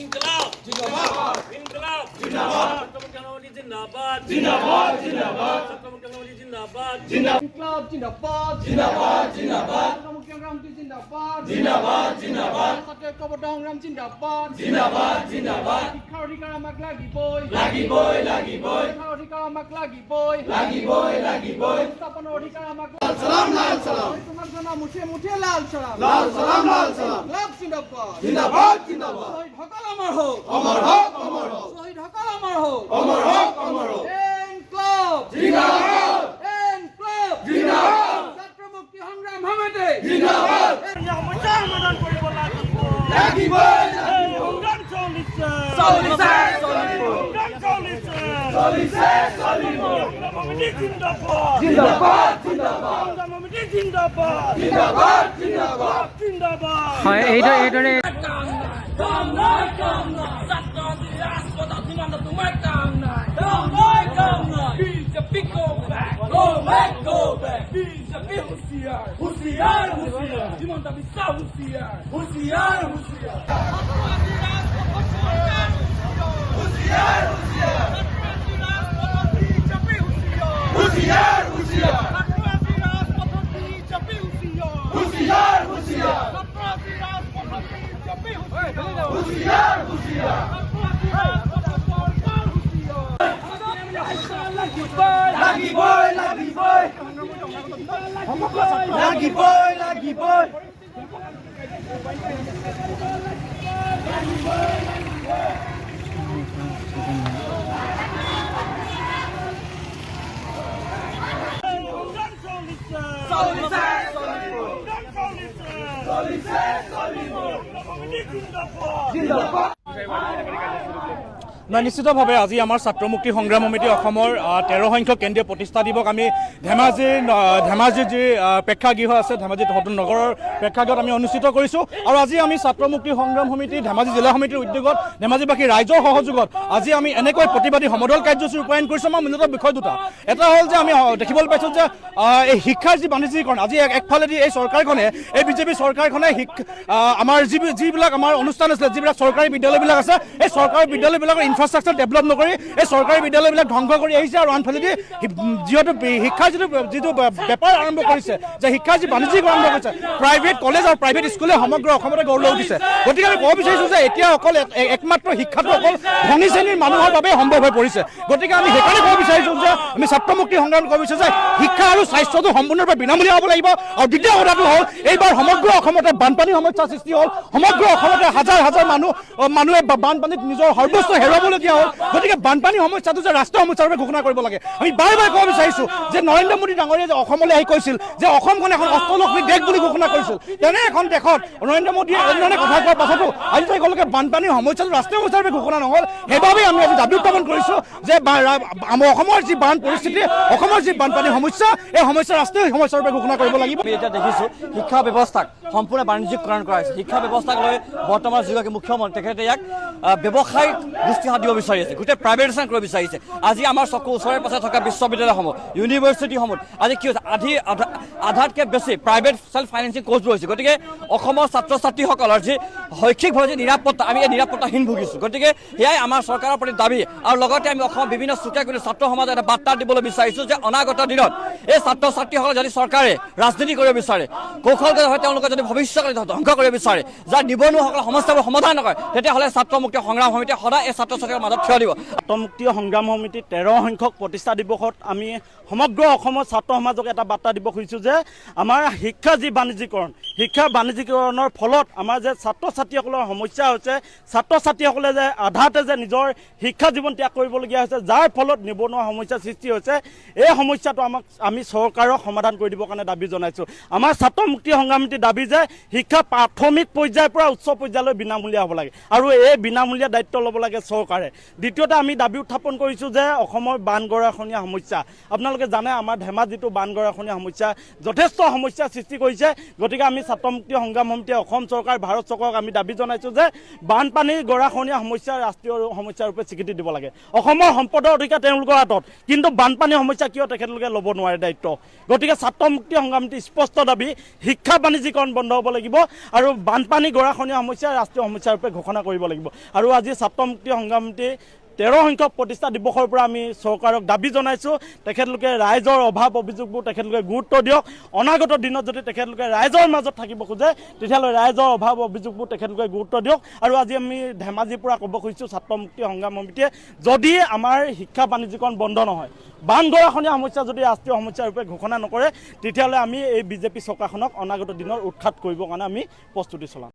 ইনকলাব। জিন্দাবাদ। ইনকলাব। জিন্দাবাদ। ছাত্রমুখী জিন্দাবাদ। জিন্দাবাদ জিন্দাবাদ। ছাত্রমুখী জিন্দাবাদ। ইনকলাব জিন্দাবাদ। জিন্দাবাদ জিন্দাবাদ। সংগ্রাম জিন্দাবাদ। জিন্দাবাদ জিন্দাবাদ। ঐক্যবদ্ধ সংগ্রাম জিন্দাবাদ। জিন্দাবাদ জিন্দাবাদ। শিক্ষাৰ অধিকাৰ আমাক লাগিবই। লাগিবই লাগিবই। শিক্ষাৰ অধিকাৰ আমাক লাগিবই। লাগিবই লাগিবই। স্থাপনৰ অধিকাৰ আমাক সালাম লাল সালাম। তোমাক জনা মুঠে মুঠে লাল সালাম। লাল সালাম লাল সালাম। লাভ জিন্দাবাদ। জিন্দাবাদ জিন্দাবাদ। শহীদ সকল আমাৰ হোক। অমৰ হোক শহীদ সকল আমাৰ হোক অমৰ হোক অমৰ হোক ইনকলাব জিন্দাবাদ ইনকলাব জিন্দাবাদ ছাত্ৰ মুক্তি সংগ্ৰাম সমিতি জিন্দাবাদ সমাধান কৰিব লাগিব লাগিবই এই সংগ্ৰাম চলিছে চলিছে, চলিব। সংগ্ৰাম চলিছে চলিব সংগ্ৰাম সমিতি জিন্দাবাদ জিন্দাবাদ জিন্দাবাদ সংগ্ৰাম Só Russiar! Russiar, Russiar! Russiar, Russiar! Russiar, Russiar! Russiar, Russiar! Russiar, Russiar! Lucky boy, lucky boy! Lucky boy, lucky boy! জিন্দাবাদ নাই নিশ্চিতভাৱে আজি আমাৰ ছাত্ৰ মুক্তি সংগ্ৰাম সমিতি অসমৰ তেৰ সংখ্যক কেন্দ্ৰীয় প্ৰতিষ্ঠা দিৱস আমি ধেমাজিৰ ন- ধেমাজিৰ যি প্ৰেক্ষাগৃহ আছে ধেমাজি নতুন নগৰৰ প্ৰেক্ষাগৃহত আমি অনুষ্ঠিত কৰিছোঁ। আৰু আজি আমি ছাত্ৰ মুক্তি সংগ্ৰাম সমিতি ধেমাজি জিলা সমিতিৰ উদ্যোগত ধেমাজিবাসী ৰাইজৰ সহযোগত আজি আমি এনেকৈ প্ৰতিবাদী সমদল কাৰ্যসূচী ৰূপায়ণ কৰিছোঁ। আমাৰ মূলত বিষয় দুটা। এটা হ'ল যে আমি দেখিবলৈ পাইছোঁ যে এই শিক্ষাৰ যি বাণিজ্যিকৰণ আজি এক- একফালেদি এই চৰকাৰখনে এই বিজেপি চৰকাৰখনে শিক আহ, আমাৰ যি যিবিলাক আমাৰ অনুষ্ঠান আছিলে যিবিলাক চৰকাৰী বিদ্যালয়বিলাক আছে এই চৰকাৰী বিদ্যালয়বিলাকৰ ইনফ্ৰাষ্ট্ৰাকচাৰ ডেভেলপ নকৰি এই চৰকাৰী বিদ্যালয়বিলাক ধ্বংস কৰি আহিছে আৰু আনফালেদি যিহেতু শিক্ষাৰ যিটো যিটো বেপাৰ আৰম্ভ কৰিছে যে শিক্ষাৰ যি বাণিজ্যিক আৰম্ভ কৰিছে প্ৰাইভেট কলেজ আৰু প্ৰাইভেট স্কুলে সমগ্ৰ অসমতে লৈ উঠিছে। গতিকে আমি ক'ব বিচাৰিছোঁ যে এতিয়া অকল এক- এক- একমাত্ৰ শিক্ষাটো অকল ধনী শ্ৰেণীৰ মানুহৰ বাবে সম্ভৱ হৈ পৰিছে। গতিকে আমি সেইকাৰণে ক'ব বিচাৰিছোঁ যে আমি ছাত্ৰ মুক্তি সংগ্ৰাম ক'ব বিচাৰিছোঁ যে শিক্ষা আৰু স্বাস্থ্যটো সম্পূৰ্ণৰূপে বিনামূলীয়া হ'ব লাগিব আৰু দ্বিতীয় কথাটো হ'ল এইবাৰ সমগ্ৰ অসমতে বানপানী সমস্যাৰ সৃষ্টি হ'ল। সমগ্ৰ অসমতে হাজাৰ হাজাৰ মানুহ মানুহে বানপানীত নিজৰ সৰ্বস্ব হেৰুৱাবলগীয়া হ'ল। গতিকে বানপানী সমস্যাটো যে ৰাষ্ট্ৰীয় সমস্যাৰ বাবে ঘোষণা কৰিব লাগে। আমি বাৰে বাৰে ক'ব বিচাৰিছোঁ যে নৰেন্দ্ৰ মোদী ডাঙৰীয়াই যে অসমলৈ আহি কৈছিল, যে অসমখন এখন অষ্টলক্ষ্মী দেশ বুলি ঘোষণা কৰিছিল, তেনে এখন দেশত নৰেন্দ্ৰ মোদীয়ে এনেধৰণে কথা কোৱাৰ পাছতো আজি তাৰিখলৈকে বানপানীৰ সমস্যাটো ৰাষ্ট্ৰীয় সমস্যাৰ বাবে ঘোষণা নহ'ল। সেইবাবে আমি আজি দাবি উত্থাপন কৰিছোঁ যে আমাৰ অসমৰ যি বান পৰিস্থিতি, অসমৰ যি বানপানী সমস্যা, এই সমস্যা ৰাষ্ট্ৰীয় সমস্যাৰ বাবে ঘোষণা কৰিব লাগিব। আমি এতিয়া দেখিছোঁ শিক্ষা ব্যৱস্থাক সম্পূৰ্ণ বাণিজ্যিকৰণ কৰা হৈছে। শিক্ষা ব্যৱস্থাক লৈ বৰ্তমান যিগৰাকী মুখ্যমন্ত্ৰী, তেখেতে ইয়াক ব্যৱসায়িক দৃষ্টিহাত দিব বিচাৰিছে গোটেই প্ৰাইভেটাইজেশ্যন কৰিব বিচাৰিছে আজি আমাৰ চকু ওচৰে পাছে থকা বিশ্ববিদ্যালয়সমূহ ইউনিভাৰ্চিটিসমূহ আজি কি হৈছে আধি আধা- আধাতকৈ বেছি প্ৰাইভেট চেল্ফ ফাইনেন্সিং কোৰ্চবোৰ হৈছে। গতিকে অসমৰ ছাত্ৰ ছাত্ৰীসকলৰ যি শৈক্ষিকভাৱে যি নিৰাপত্তা আমি এই নিৰাপত্তাহীন ভুগিছোঁ। গতিকে সেয়াই আমাৰ চৰকাৰৰ প্ৰতি দাবী আৰু লগতে আমি অসমৰ বিভিন্ন চুকে কোণে ছাত্ৰ সমাজে এটা বাৰ্তা দিবলৈ বিচাৰিছোঁ যে অনাগত দিনত এই ছাত্ৰ ছাত্ৰীসকলে যদি চৰকাৰে ৰাজনীতি কৰিব বিচাৰে কৌশলগত হয় তেওঁলোকে যদি ভৱিষ্যতলৈ ধ্বংস কৰিব বিচাৰে যাৰ নিবনুৱাসকলৰ সমস্যাবোৰ সমাধান নকৰে তেতিয়াহ'লে ছাত্ৰ মুক্তি সংগ্ৰাম সমিতিয়ে সদায় এই ছাত্ৰ ছাত্ৰীৰ মাজত থিয় দিব। মুক্তি সংগ্ৰাম সমিতি তেৰ সংখ্যক প্ৰতিষ্ঠা দিৱসত আমি সমগ্ৰ অসমৰ ছাত্ৰ সমাজক এটা বাৰ্তা দিব খুজিছোঁ যে আমাৰ শিক্ষা যি বাণিজ্যিকৰণ শিক্ষা বাণিজ্যিকৰণৰ ফলত আমাৰ যে ছাত্ৰ ছাত্ৰীসকলৰ সমস্যা হৈছে ছাত্ৰ ছাত্ৰীসকলে যে আধাতে যে নিজৰ শিক্ষা জীৱন ত্যাগ কৰিবলগীয়া হৈছে যাৰ ফলত নিবনুৱা সমস্যাৰ সৃষ্টি হৈছে এই সমস্যাটো আমাক আমি চৰকাৰক সমাধান কৰি দিবৰ কাৰণে দাবী জনাইছোঁ। আমাৰ ছাত্ৰ মুক্তি সংগ্ৰাম সমিতিৰ দাবী যে শিক্ষা প্ৰাথমিক পৰ্যায়ৰ পৰা উচ্চ পৰ্যায়লৈ বিনামূলীয়া হ'ব লাগে আৰু এই বিনামূলীয়া দায়িত্ব ল'ব লাগে চৰকাৰে। নোৱাৰে দ্বিতীয়তে আমি দাবি উত্থাপন কৰিছোঁ যে অসমৰ বান গৰাখহনীয়া সমস্যা। আপোনালোকে জানে আমাৰ ধেমাজিটো বান গৰাখহনীয়া সমস্যা। যথেষ্ট সমস্যাৰ সৃষ্টি কৰিছে। গতিকে আমি ছাত্ৰ মুক্তি সমিতিয়ে অসম চৰকাৰ, ভাৰত চৰকাৰক আমি দাবি জনাইছোঁ যে বানপানীৰ গৰাখহনীয়া সমস্যা ৰাষ্ট্ৰীয় সমস্যাৰ ৰূপে স্বীকৃতি দিব লাগে। অসমৰ সম্পদৰ অধিকাৰ তেওঁলোকৰ হাতত। কিন্তু বানপানীৰ সমস্যা কিয় তেখেতলোকে ল'ব নোৱাৰে দায়িত্ব? গতিকে ছাত্ৰ মুক্তি সংগ্ৰাম সমিতিৰ স্পষ্ট দাবি, শিক্ষা বাণিজ্যিকৰণ বন্ধ হ'ব লাগিব আৰু বানপানী গৰাখহনীয়া সমস্যা ৰাষ্ট্ৰীয় সমস্যা ৰূপে ঘোষণা কৰিব লাগিব। আৰু আজি ছাত্ৰ মুক্তি সংগ্ৰাম সমিতি তেৰ সংখ্যক প্ৰতিষ্ঠা দিৱসৰ পৰা আমি চৰকাৰক দাবি জনাইছোঁ। তেখেতলোকে ৰাইজৰ অভাৱ অভিযোগবোৰ তেখেতলোকে গুৰুত্ব দিয়ক। অনাগত দিনত যদি তেখেতলোকে ৰাইজৰ মাজত থাকিব খোজে, তেতিয়াহ'লে ৰাইজৰ অভাৱ অভিযোগবোৰ তেখেতলোকে গুৰুত্ব দিয়ক। আৰু আজি আমি ধেমাজিৰ পৰা ক'ব খুজিছোঁ ছাত্ৰ মুক্তি সংগ্ৰাম সমিতিয়ে, যদি আমাৰ শিক্ষা বাণিজ্যিকৰণ বন্ধ নহয় বান গৰাখহনীয়া সমস্যা যদি ৰাষ্ট্ৰীয় সমস্যা ৰূপে ঘোষণা নকৰে, তেতিয়াহ'লে আমি এই বিজেপি চৰকাৰখনক অনাগত দিনৰ উৎখাত কৰিবৰ কাৰণে আমি প্ৰস্তুতি চলাম।